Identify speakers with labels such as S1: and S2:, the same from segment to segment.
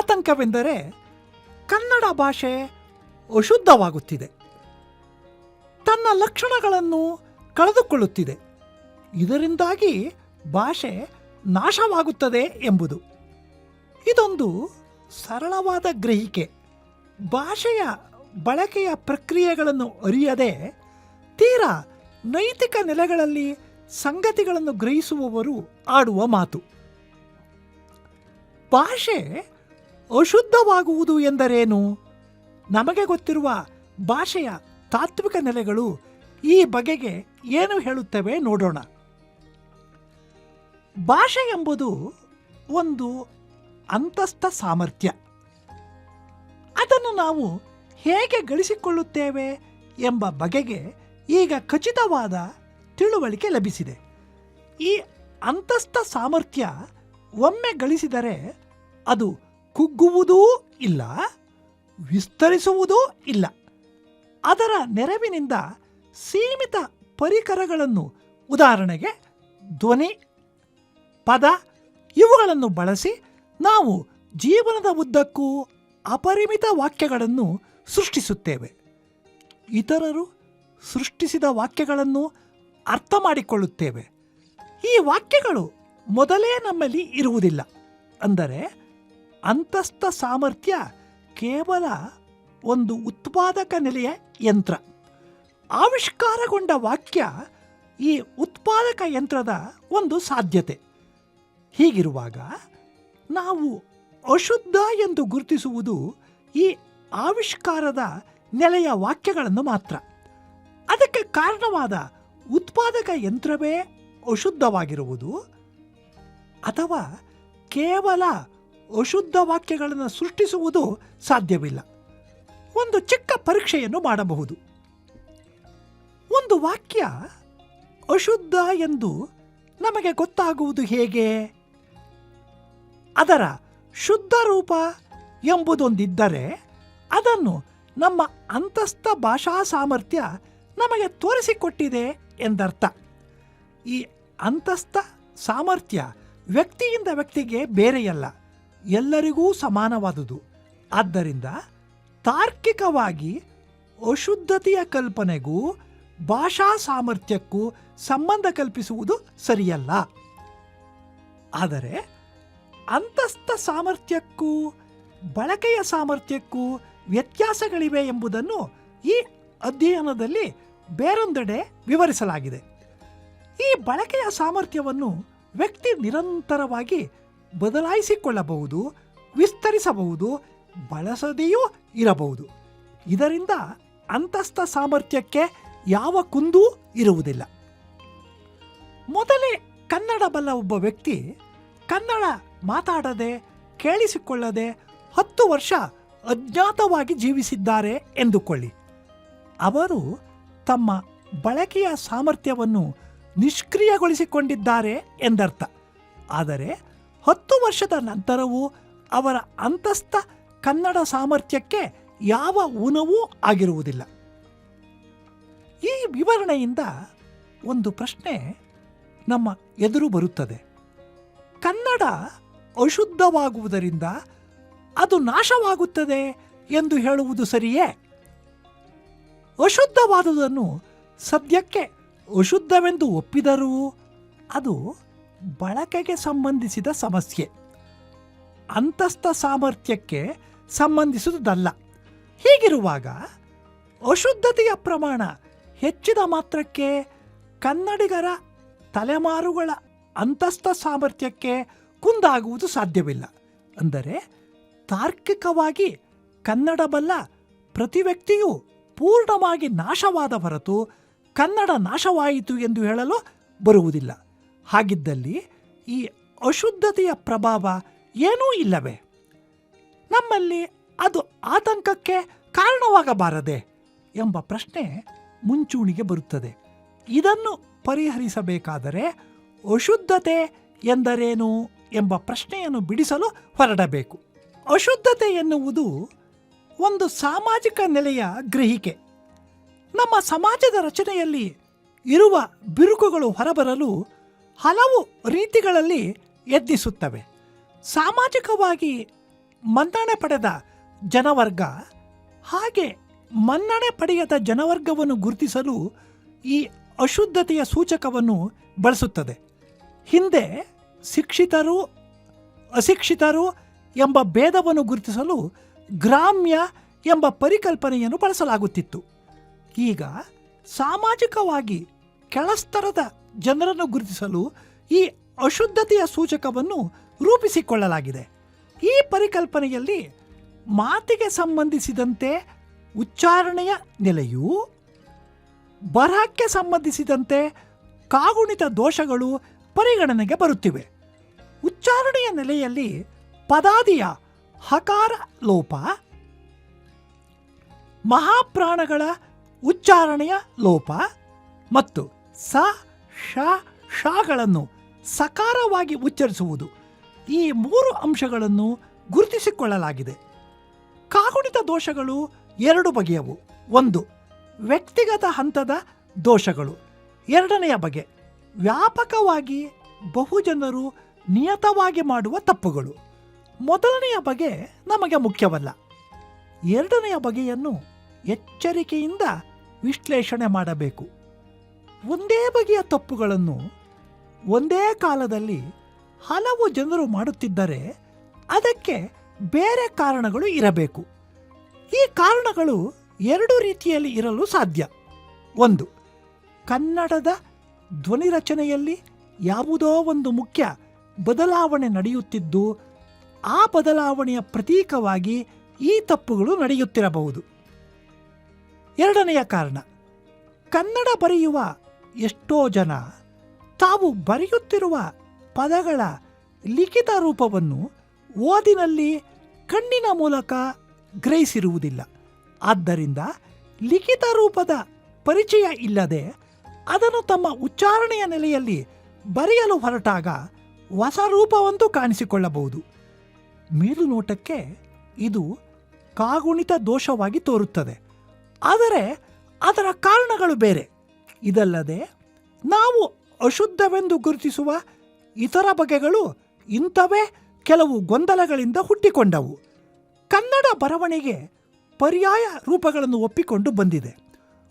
S1: ಆತಂಕವೆಂದರೆ ಕನ್ನಡ ಭಾಷೆ ಅಶುದ್ಧವಾಗುತ್ತಿದೆ. ತನ್ನ ಲಕ್ಷಣಗಳನ್ನು ಕಳೆದುಕೊಳ್ಳುತ್ತಿದೆ. ಇದರಿಂದಾಗಿ ಭಾಷೆ ನಾಶವಾಗುತ್ತದೆ ಎಂಬುದು. ಇದೊಂದು ಸರಳವಾದ ಗ್ರಹಿಕೆ. ಭಾಷೆಯ ಬಳಕೆಯ ಪ್ರಕ್ರಿಯೆಗಳನ್ನು ಅರಿಯದೆ ತೀರಾ ನೈತಿಕ ನೆಲೆಗಳಲ್ಲಿ ಸಂಗತಿಗಳನ್ನು ಗ್ರಹಿಸುವವರು ಆಡುವ ಮಾತು. ಭಾಷೆ ಅಶುದ್ಧವಾಗುವುದು ಎಂದರೇನು? ನಮಗೆ ಗೊತ್ತಿರುವ ಭಾಷೆಯ ತಾತ್ವಿಕ ನೆಲೆಗಳು ಈ ಬಗೆಗೆ ಏನು ಹೇಳುತ್ತವೆ ನೋಡೋಣ. ಭಾಷೆ ಎಂಬುದು ಒಂದು ಅಂತಸ್ಥ ಸಾಮರ್ಥ್ಯ. ಅದನ್ನು ನಾವು ಹೇಗೆ ಗಳಿಸಿಕೊಳ್ಳುತ್ತೇವೆ ಎಂಬ ಬಗೆಗೆ ಈಗ ಖಚಿತವಾದ ತಿಳುವಳಿಕೆ ಲಭಿಸಿದೆ. ಈ ಅಂತಸ್ಥ ಸಾಮರ್ಥ್ಯ ಒಮ್ಮೆ ಗಳಿಸಿದರೆ ಅದು ಕುಗ್ಗುವುದೂ ಇಲ್ಲ, ವಿಸ್ತರಿಸುವುದೂ ಇಲ್ಲ. ಅದರ ನೆರವಿನಿಂದ ಸೀಮಿತ ಪರಿಕರಗಳನ್ನು, ಉದಾಹರಣೆಗೆ ಧ್ವನಿ, ಪದ, ಇವುಗಳನ್ನು ಬಳಸಿ ನಾವು ಜೀವನದ ಉದ್ದಕ್ಕೂ ಅಪರಿಮಿತ ವಾಕ್ಯಗಳನ್ನು ಸೃಷ್ಟಿಸುತ್ತೇವೆ. ಇತರರು ಸೃಷ್ಟಿಸಿದ ವಾಕ್ಯಗಳನ್ನು ಅರ್ಥ ಮಾಡಿಕೊಳ್ಳುತ್ತೇವೆ. ಈ ವಾಕ್ಯಗಳು ಮೊದಲೇ ನಮ್ಮಲ್ಲಿ ಇರುವುದಿಲ್ಲ. ಅಂದರೆ ಅಂತಸ್ಥ ಸಾಮರ್ಥ್ಯ ಕೇವಲ ಒಂದು ಉತ್ಪಾದಕ ನೆಲೆಯ ಯಂತ್ರ. ಆವಿಷ್ಕಾರಗೊಂಡ ವಾಕ್ಯ ಈ ಉತ್ಪಾದಕ ಯಂತ್ರದ ಒಂದು ಸಾಧ್ಯತೆ. ಹೀಗಿರುವಾಗ ನಾವು ಅಶುದ್ಧ ಎಂದು ಗುರುತಿಸುವುದು ಈ ಆವಿಷ್ಕಾರದ ನೆಲೆಯ ವಾಕ್ಯಗಳನ್ನು ಮಾತ್ರ. ಅದಕ್ಕೆ ಕಾರಣವಾದ ಉತ್ಪಾದಕ ಯಂತ್ರವೇ ಅಶುದ್ಧವಾಗಿರುವುದು ಅಥವಾ ಕೇವಲ ಅಶುದ್ಧ ವಾಕ್ಯಗಳನ್ನು ಸೃಷ್ಟಿಸುವುದು ಸಾಧ್ಯವಿಲ್ಲ. ಒಂದು ಚಿಕ್ಕ ಪರೀಕ್ಷೆಯನ್ನು ಮಾಡಬಹುದು. ಒಂದು ವಾಕ್ಯ ಅಶುದ್ಧ ಎಂದು ನಮಗೆ ಗೊತ್ತಾಗುವುದು ಹೇಗೆ? ಅದರ ಶುದ್ಧ ರೂಪ ಎಂಬುದೊಂದಿದ್ದರೆ ಅದನ್ನು ನಮ್ಮ ಅಂತಸ್ಥ ಭಾಷಾ ಸಾಮರ್ಥ್ಯ ನಮಗೆ ತೋರಿಸಿಕೊಟ್ಟಿದೆ ಎಂದರ್ಥ. ಈ ಅಂತಸ್ಥ ಸಾಮರ್ಥ್ಯ ವ್ಯಕ್ತಿಯಿಂದ ವ್ಯಕ್ತಿಗೆ ಬೇರೆಯಲ್ಲ. ಎಲ್ಲರಿಗೂ ಸಮಾನವಾದುದು. ಆದ್ದರಿಂದ ತಾರ್ಕಿಕವಾಗಿ ಅಶುದ್ಧತೆಯ ಕಲ್ಪನೆಗೂ ಭಾಷಾ ಸಾಮರ್ಥ್ಯಕ್ಕೂ ಸಂಬಂಧ ಕಲ್ಪಿಸುವುದು ಸರಿಯಲ್ಲ. ಆದರೆ ಅಂತಸ್ಥ ಸಾಮರ್ಥ್ಯಕ್ಕೂ ಬಳಕೆಯ ಸಾಮರ್ಥ್ಯಕ್ಕೂ ವ್ಯತ್ಯಾಸಗಳಿವೆ ಎಂಬುದನ್ನು ಈ ಅಧ್ಯಯನದಲ್ಲಿ ಬೇರೊಂದೆಡೆ ವಿವರಿಸಲಾಗಿದೆ. ಈ ಬಳಕೆಯ ಸಾಮರ್ಥ್ಯವನ್ನು ವ್ಯಕ್ತಿ ನಿರಂತರವಾಗಿ ಬದಲಾಯಿಸಿಕೊಳ್ಳಬಹುದು, ವಿಸ್ತರಿಸಬಹುದು, ಬಳಸದೆಯೂ ಇರಬಹುದು. ಇದರಿಂದ ಅಂತಸ್ಥ ಸಾಮರ್ಥ್ಯಕ್ಕೆ ಯಾವ ಕುಂದೂ ಇರುವುದಿಲ್ಲ. ಮೊದಲೇ ಕನ್ನಡ ಬಲ್ಲ ಒಬ್ಬ ವ್ಯಕ್ತಿ ಕನ್ನಡ ಮಾತಾಡದೆ, ಕೇಳಿಸಿಕೊಳ್ಳದೆ ಹತ್ತು ವರ್ಷ ಅಜ್ಞಾತವಾಗಿ ಜೀವಿಸಿದ್ದಾರೆ ಎಂದುಕೊಳ್ಳಿ. ಅವರು ತಮ್ಮ ಬಳಕೆಯ ಸಾಮರ್ಥ್ಯವನ್ನು ನಿಷ್ಕ್ರಿಯಗೊಳಿಸಿಕೊಂಡಿದ್ದಾರೆ ಎಂದರ್ಥ. ಆದರೆ ಹತ್ತು ವರ್ಷದ ನಂತರವೂ ಅವರ ಅಂತಸ್ಥ ಕನ್ನಡ ಸಾಮರ್ಥ್ಯಕ್ಕೆ ಯಾವ ಊನವೂ ಆಗಿರುವುದಿಲ್ಲ. ಈ ವಿವರಣೆಯಿಂದ ಒಂದು ಪ್ರಶ್ನೆ ನಮ್ಮ ಎದುರು ಬರುತ್ತದೆ. ಕನ್ನಡ ಅಶುದ್ಧವಾಗುವುದರಿಂದ ಅದು ನಾಶವಾಗುತ್ತದೆ ಎಂದು ಹೇಳುವುದು ಸರಿಯೇ? ಅಶುದ್ಧವಾದುದನ್ನು ಸದ್ಯಕ್ಕೆ ಅಶುದ್ಧವೆಂದು ಒಪ್ಪಿದರೂ ಅದು ಬಳಕೆಗೆ ಸಂಬಂಧಿಸಿದ ಸಮಸ್ಯೆ. ಅಂತಸ್ಥ ಸಾಮರ್ಥ್ಯಕ್ಕೆ ಸಂಬಂಧಿಸುವುದಲ್ಲ. ಹೀಗಿರುವಾಗ ಅಶುದ್ಧತೆಯ ಪ್ರಮಾಣ ಹೆಚ್ಚಿದ ಮಾತ್ರಕ್ಕೆ ಕನ್ನಡಿಗರ ತಲೆಮಾರುಗಳ ಅಂತಸ್ಥ ಸಾಮರ್ಥ್ಯಕ್ಕೆ ಕುಂದಾಗುವುದು ಸಾಧ್ಯವಿಲ್ಲ. ಅಂದರೆ ತಾರ್ಕಿಕವಾಗಿ ಕನ್ನಡ ಬಲ್ಲ ಪ್ರತಿ ವ್ಯಕ್ತಿಯೂ ಪೂರ್ಣವಾಗಿ ನಾಶವಾದ ಹೊರತು ಕನ್ನಡ ನಾಶವಾಯಿತು ಎಂದು ಹೇಳಲು ಬರುವುದಿಲ್ಲ. ಹಾಗಿದ್ದಲ್ಲಿ ಈ ಅಶುದ್ಧತೆಯ ಪ್ರಭಾವ ಏನೂ ಇಲ್ಲವೇ? ನಮ್ಮಲ್ಲಿ ಅದು ಆತಂಕಕ್ಕೆ ಕಾರಣವಾಗಬಾರದೆ ಎಂಬ ಪ್ರಶ್ನೆ ಮುಂಚೂಣಿಗೆ ಬರುತ್ತದೆ. ಇದನ್ನು ಪರಿಹರಿಸಬೇಕಾದರೆ ಅಶುದ್ಧತೆ ಎಂದರೇನು ಎಂಬ ಪ್ರಶ್ನೆಯನ್ನು ಬಿಡಿಸಲು ಹೊರಡಬೇಕು. ಅಶುದ್ಧತೆ ಎನ್ನುವುದು ಒಂದು ಸಾಮಾಜಿಕ ನೆಲೆಯ ಗ್ರಹಿಕೆ. ನಮ್ಮ ಸಮಾಜದ ರಚನೆಯಲ್ಲಿ ಇರುವ ಬಿರುಕುಗಳು ಹೊರಬರಲು ಹಲವು ರೀತಿಗಳಲ್ಲಿ ಯತ್ನಿಸುತ್ತವೆ ಸಾಮಾಜಿಕವಾಗಿ ಮನ್ನಣೆ ಪಡೆದ ಜನವರ್ಗ, ಹಾಗೆ ಮನ್ನಣೆ ಪಡೆಯದ ಜನವರ್ಗವನ್ನು ಗುರುತಿಸಲು ಈ ಅಶುದ್ಧತೆಯ ಸೂಚಕವನ್ನು ಬಳಸುತ್ತದೆ. ಹಿಂದೆ ಶಿಕ್ಷಿತರು, ಅಶಿಕ್ಷಿತರು ಎಂಬ ಭೇದವನ್ನು ಗುರುತಿಸಲು ಗ್ರಾಮ್ಯ ಎಂಬ ಪರಿಕಲ್ಪನೆಯನ್ನು ಬಳಸಲಾಗುತ್ತಿತ್ತು. ಈಗ ಸಾಮಾಜಿಕವಾಗಿ ಕೆಳಸ್ತರದ ಜನರನ್ನು ಗುರುತಿಸಲು ಈ ಅಶುದ್ಧತೆಯ ಸೂಚಕವನ್ನು ರೂಪಿಸಿಕೊಳ್ಳಲಾಗಿದೆ. ಈ ಪರಿಕಲ್ಪನೆಯಲ್ಲಿ ಮಾತಿಗೆ ಸಂಬಂಧಿಸಿದಂತೆ ಉಚ್ಚಾರಣೆಯ ನೆಲೆಯು, ಬರಹಕ್ಕೆ ಸಂಬಂಧಿಸಿದಂತೆ ಕಾಗುಣಿತ ದೋಷಗಳು ಪರಿಗಣನೆಗೆ ಬರುತ್ತಿವೆ. ಉಚ್ಚಾರಣೆಯ ನೆಲೆಯಲ್ಲಿ ಪದಾದಿಯ ಹಕಾರ ಲೋಪ ಮಹಾಪ್ರಾಣಗಳ ಉಚ್ಚಾರಣೆಯ ಲೋಪ ಮತ್ತು ಸ ಶ, ಶಗಳನ್ನು ಸಕಾರವಾಗಿ ಉಚ್ಚರಿಸುವುದು ಈ ಮೂರು ಅಂಶಗಳನ್ನು ಗುರುತಿಸಿಕೊಳ್ಳಲಾಗಿದೆ. ಕಾಗುಣಿತ ದೋಷಗಳು ಎರಡು ಬಗೆಯವು. ಒಂದು, ವ್ಯಕ್ತಿಗತ ಹಂತದ ದೋಷಗಳು. ಎರಡನೆಯ ಬಗೆ, ವ್ಯಾಪಕವಾಗಿ ಬಹುಜನರು ನಿಯತವಾಗಿ ಮಾಡುವ ತಪ್ಪುಗಳು. ಮೊದಲನೆಯ ಬಗೆ ನಮಗೆ ಮುಖ್ಯವಲ್ಲ. ಎರಡನೆಯ ಬಗೆಯನ್ನು ಎಚ್ಚರಿಕೆಯಿಂದ ವಿಶ್ಲೇಷಣೆ ಮಾಡಬೇಕು. ಒಂದೇ ಬಗೆಯ ತಪ್ಪುಗಳನ್ನು ಒಂದೇ ಕಾಲದಲ್ಲಿ ಹಲವು ಜನರು ಮಾಡುತ್ತಿದ್ದರೆ ಅದಕ್ಕೆ ಬೇರೆ ಕಾರಣಗಳು ಇರಬೇಕು. ಈ ಕಾರಣಗಳು ಎರಡು ರೀತಿಯಲ್ಲಿ ಇರಲು ಸಾಧ್ಯ. ಒಂದು, ಕನ್ನಡದ ಧ್ವನಿ ರಚನೆಯಲ್ಲಿ ಯಾವುದೋ ಒಂದು ಮುಖ್ಯ ಬದಲಾವಣೆ ನಡೆಯುತ್ತಿದ್ದು, ಆ ಬದಲಾವಣೆಯ ಪ್ರತೀಕವಾಗಿ ಈ ತಪ್ಪುಗಳು ನಡೆಯುತ್ತಿರಬಹುದು. ಎರಡನೆಯ ಕಾರಣ, ಕನ್ನಡ ಬರೆಯುವ ಎಷ್ಟೋ ಜನ ತಾವು ಬರೆಯುತ್ತಿರುವ ಪದಗಳ ಲಿಖಿತ ರೂಪವನ್ನು ಓದಿನಲ್ಲಿ ಕಣ್ಣಿನ ಮೂಲಕ ಗ್ರಹಿಸಿರುವುದಿಲ್ಲ. ಆದ್ದರಿಂದ ಲಿಖಿತ ರೂಪದ ಪರಿಚಯ ಇಲ್ಲದೆ ಅದನ್ನು ತಮ್ಮ ಉಚ್ಚಾರಣೆಯ ನೆಲೆಯಲ್ಲಿ ಬರೆಯಲು ಹೊರಟಾಗ ಹೊಸ ರೂಪವಂತೂ ಕಾಣಿಸಿಕೊಳ್ಳಬಹುದು. ಮೇಲುನೋಟಕ್ಕೆ ಇದು ಕಾಗುಣಿತ ದೋಷವಾಗಿ ತೋರುತ್ತದೆ. ಆದರೆ ಅದರ ಕಾರಣಗಳು ಬೇರೆ. ಇದಲ್ಲದೆ ನಾವು ಅಶುದ್ಧವೆಂದು ಗುರುತಿಸುವ ಇತರ ಬಗೆಗಳು ಇಂಥವೇ ಕೆಲವು ಗೊಂದಲಗಳಿಂದ ಹುಟ್ಟಿಕೊಂಡವು. ಕನ್ನಡ ಬರವಣಿಗೆ ಪರ್ಯಾಯ ರೂಪಗಳನ್ನು ಒಪ್ಪಿಕೊಂಡು ಬಂದಿದೆ.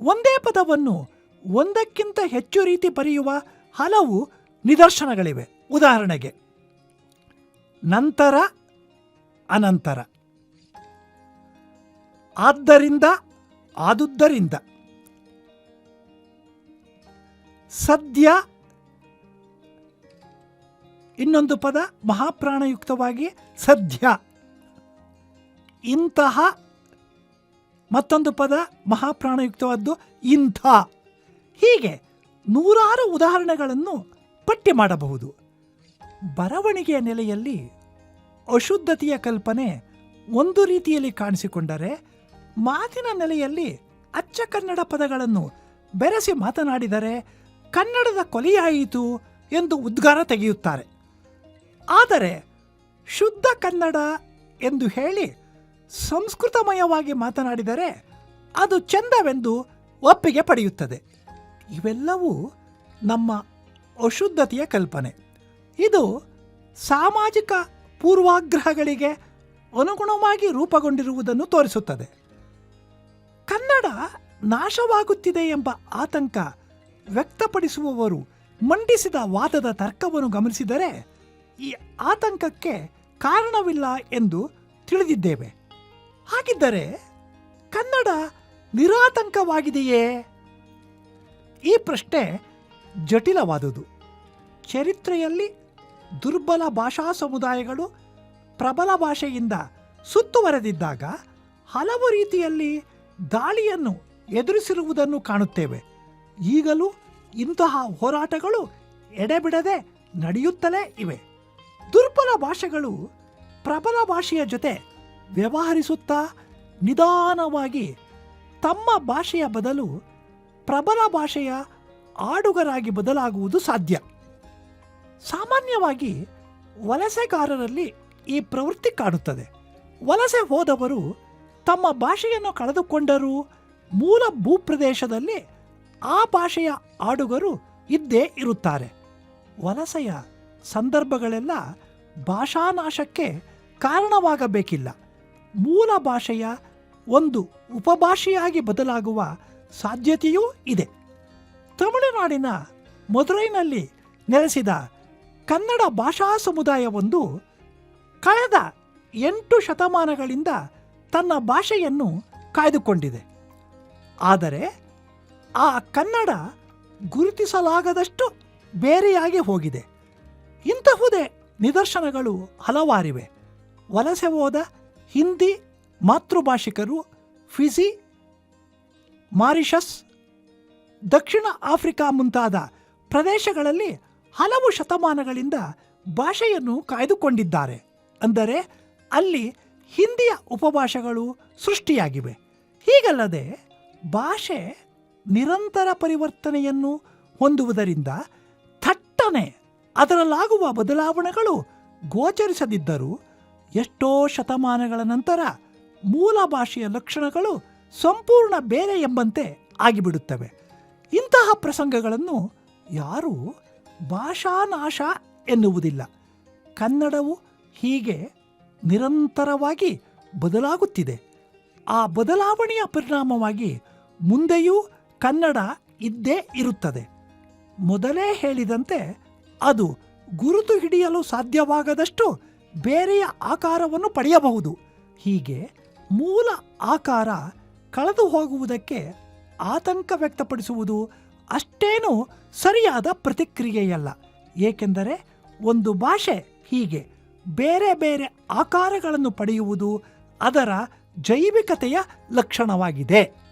S1: ಒಂದೇ ಪದವನ್ನು ಒಂದಕ್ಕಿಂತ ಹೆಚ್ಚು ರೀತಿ ಬರೆಯುವ ಹಲವು ನಿದರ್ಶನಗಳಿವೆ. ಉದಾಹರಣೆಗೆ, ನಂತರ ಅನಂತರ. ಆದ್ದರಿಂದ, ಆದುದ್ದರಿಂದ. ಸದ್ಯ ಇನ್ನೊಂದು ಪದ ಮಹಾಪ್ರಾಣಯುಕ್ತವಾಗಿ ಸದ್ಯ. ಇಂತಹ ಮತ್ತೊಂದು ಪದ ಮಹಾಪ್ರಾಣಯುಕ್ತವಾದ್ದು ಇಂಥ. ಹೀಗೆ ನೂರಾರು ಉದಾಹರಣೆಗಳನ್ನು ಪಟ್ಟಿ ಮಾಡಬಹುದು. ಬರವಣಿಗೆಯ ನೆಲೆಯಲ್ಲಿ ಅಶುದ್ಧತೆಯ ಕಲ್ಪನೆ ಒಂದು ರೀತಿಯಲ್ಲಿ ಕಾಣಿಸಿಕೊಂಡರೆ ಮಾತಿನ ನೆಲೆಯಲ್ಲಿ ಅಚ್ಚ ಕನ್ನಡ ಪದಗಳನ್ನು ಬೆರೆಸಿ ಮಾತನಾಡಿದರೆ ಕನ್ನಡದ ಕೊಲೆಯಾಯಿತು ಎಂದು ಉದ್ಗಾರ ತೆಗೆಯುತ್ತಾರೆ. ಆದರೆ ಶುದ್ಧ ಕನ್ನಡ ಎಂದು ಹೇಳಿ ಸಂಸ್ಕೃತಮಯವಾಗಿ ಮಾತನಾಡಿದರೆ ಅದು ಚೆಂದವೆಂದು ಒಪ್ಪಿಗೆ ಪಡೆಯುತ್ತದೆ. ಇವೆಲ್ಲವೂ ನಮ್ಮ ಅಶುದ್ಧತೆಯ ಕಲ್ಪನೆ. ಇದು ಸಾಮಾಜಿಕ ಪೂರ್ವಾಗ್ರಹಗಳಿಗೆ ಅನುಗುಣವಾಗಿ ರೂಪುಗೊಂಡಿರುವುದನ್ನು ತೋರಿಸುತ್ತದೆ. ಕನ್ನಡ ನಾಶವಾಗುತ್ತಿದೆ ಎಂಬ ಆತಂಕ ವ್ಯಕ್ತಪಡಿಸುವವರು ಮಂಡಿಸಿದ ವಾದದ ತರ್ಕವನ್ನು ಗಮನಿಸಿದರೆ ಈ ಆತಂಕಕ್ಕೆ ಕಾರಣವಿಲ್ಲ ಎಂದು ತಿಳಿದಿದ್ದೇವೆ. ಹಾಗಿದ್ದರೆ ಕನ್ನಡ ನಿರಾತಂಕವಾಗಿದೆಯೇ? ಈ ಪ್ರಶ್ನೆ ಜಟಿಲವಾದುದು. ಚರಿತ್ರೆಯಲ್ಲಿ ದುರ್ಬಲ ಭಾಷಾ ಸಮುದಾಯಗಳು ಪ್ರಬಲ ಭಾಷೆಯಿಂದ ಸುತ್ತುವರೆದಿದ್ದಾಗ ಹಲವು ರೀತಿಯಲ್ಲಿ ದಾಳಿಯನ್ನು ಎದುರಿಸಿರುವುದನ್ನು ಕಾಣುತ್ತೇವೆ. ಈಗಲೂ ಇಂತಹ ಹೋರಾಟಗಳು ಎಡೆಬಿಡದೆ ನಡೆಯುತ್ತಲೇ ಇವೆ. ದುರ್ಬಲ ಭಾಷೆಗಳು ಪ್ರಬಲ ಭಾಷೆಯ ಜೊತೆ ವ್ಯವಹರಿಸುತ್ತಾ ನಿಧಾನವಾಗಿ ತಮ್ಮ ಭಾಷೆಯ ಬದಲು ಪ್ರಬಲ ಭಾಷೆಯ ಆಡುಗರಾಗಿ ಬದಲಾಗುವುದು ಸಾಧ್ಯ. ಸಾಮಾನ್ಯವಾಗಿ ವಲಸೆಗಾರರಲ್ಲಿ ಈ ಪ್ರವೃತ್ತಿ ಕಾಡುತ್ತದೆ. ವಲಸೆ ಹೋದವರು ತಮ್ಮ ಭಾಷೆಯನ್ನು ಕಳೆದುಕೊಂಡರೂ ಮೂಲ ಭೂಪ್ರದೇಶದಲ್ಲಿ ಆ ಭಾಷೆಯ ಆಡುಗರು ಇದ್ದೇ ಇರುತ್ತಾರೆ. ವಲಸೆಯ ಸಂದರ್ಭಗಳೆಲ್ಲ ಭಾಷಾನಾಶಕ್ಕೆ ಕಾರಣವಾಗಬೇಕಿಲ್ಲ. ಮೂಲ ಭಾಷೆಯ ಒಂದು ಉಪಭಾಷೆಯಾಗಿ ಬದಲಾಗುವ ಸಾಧ್ಯತೆಯೂ ಇದೆ. ತಮಿಳುನಾಡಿನ ಮದುರೈನಲ್ಲಿ ನೆಲೆಸಿದ ಕನ್ನಡ ಭಾಷಾ ಸಮುದಾಯವೊಂದು ಕಳೆದ ಎಂಟು ಶತಮಾನಗಳಿಂದ ತನ್ನ ಭಾಷೆಯನ್ನು ಕಾಯ್ದುಕೊಂಡಿದೆ. ಆದರೆ ಆ ಕನ್ನಡ ಗುರುತಿಸಲಾಗದಷ್ಟು ಬೇರೆಯಾಗಿ ಹೋಗಿದೆ. ಇಂತಹುದೇ ನಿದರ್ಶನಗಳು ಹಲವಾರಿವೆ. ವಲಸೆ ಹೋದ ಹಿಂದಿ ಮಾತೃಭಾಷಿಕರು ಫಿಜಿ, ಮಾರಿಷಸ್, ದಕ್ಷಿಣ ಆಫ್ರಿಕಾ ಮುಂತಾದ ಪ್ರದೇಶಗಳಲ್ಲಿ ಹಲವು ಶತಮಾನಗಳಿಂದ ಭಾಷೆಯನ್ನು ಕಾಯ್ದುಕೊಂಡಿದ್ದಾರೆ. ಅಂದರೆ ಅಲ್ಲಿ ಹಿಂದಿಯ ಉಪಭಾಷೆಗಳು ಸೃಷ್ಟಿಯಾಗಿವೆ. ಹೀಗಲ್ಲದೆ ಭಾಷೆ ನಿರಂತರ ಪರಿವರ್ತನೆಯನ್ನು ಹೊಂದುವುದರಿಂದ ಥಟ್ಟನೆ ಅದರಲ್ಲಾಗುವ ಬದಲಾವಣೆಗಳು ಗೋಚರಿಸದಿದ್ದರೂ ಎಷ್ಟೋ ಶತಮಾನಗಳ ನಂತರ ಮೂಲ ಭಾಷೆಯ ಲಕ್ಷಣಗಳು ಸಂಪೂರ್ಣ ಬೇರೆ ಎಂಬಂತೆ ಆಗಿಬಿಡುತ್ತವೆ. ಇಂತಹ ಪ್ರಸಂಗಗಳನ್ನು ಯಾರೂ ಭಾಷಾನಾಶ ಎನ್ನುವುದಿಲ್ಲ. ಕನ್ನಡವು ಹೀಗೆ ನಿರಂತರವಾಗಿ ಬದಲಾಗುತ್ತಿದೆ. ಆ ಬದಲಾವಣೆಯ ಪರಿಣಾಮವಾಗಿ ಮುಂದೆಯೂ ಕನ್ನಡ ಇದ್ದೇ ಇರುತ್ತದೆ. ಮೊದಲೇ ಹೇಳಿದಂತೆ ಅದು ಗುರುತು ಹಿಡಿಯಲು ಸಾಧ್ಯವಾಗದಷ್ಟು ಬೇರೆಯ ಆಕಾರವನ್ನು ಪಡೆಯಬಹುದು. ಹೀಗೆ ಮೂಲ ಆಕಾರ ಕಳೆದು ಹೋಗುವುದಕ್ಕೆ ಆತಂಕ ವ್ಯಕ್ತಪಡಿಸುವುದು ಅಷ್ಟೇನೂ ಸರಿಯಾದ ಪ್ರತಿಕ್ರಿಯೆಯಲ್ಲ. ಏಕೆಂದರೆ ಒಂದು ಭಾಷೆ ಹೀಗೆ ಬೇರೆ ಬೇರೆ ಆಕಾರಗಳನ್ನು ಪಡೆಯುವುದು ಅದರ ಜೈವಿಕತೆಯ ಲಕ್ಷಣವಾಗಿದೆ.